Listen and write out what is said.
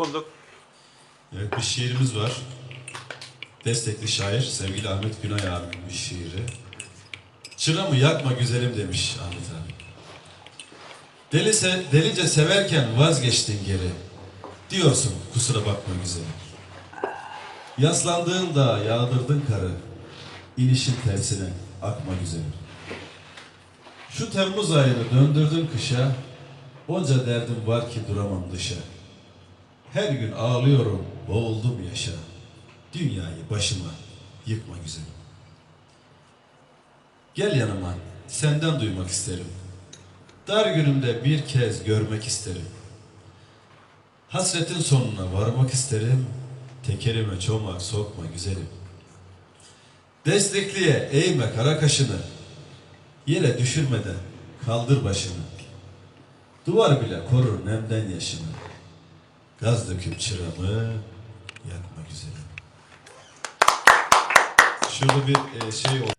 dokunduk. Evet bir şiirimiz var. Destekli şair sevgili Ahmet Günay abinin bir şiiri. Çıramı yakma güzelim demiş Ahmet abi. Delise, delice severken vazgeçtin geri. Diyorsun kusura bakma güzelim. Yaslandığında yağdırdın karı. İnişin tersine akma güzelim. Şu Temmuz ayını döndürdün kışa. Onca derdim var ki duramam dışa. Her gün ağlıyorum, boğuldum yaşa. Dünyayı başıma yıkma güzelim. Gel yanıma, senden duymak isterim. Dar günümde bir kez görmek isterim. Hasretin sonuna varmak isterim. Tekerime çomak sokma güzelim. Destekliye eğme kara kaşını. Yere düşürmeden kaldır başını. Duvar bile korur nemden yaşını. Gaz döküp çıramı yakma güzelim. Şurada bir e, şey oldu.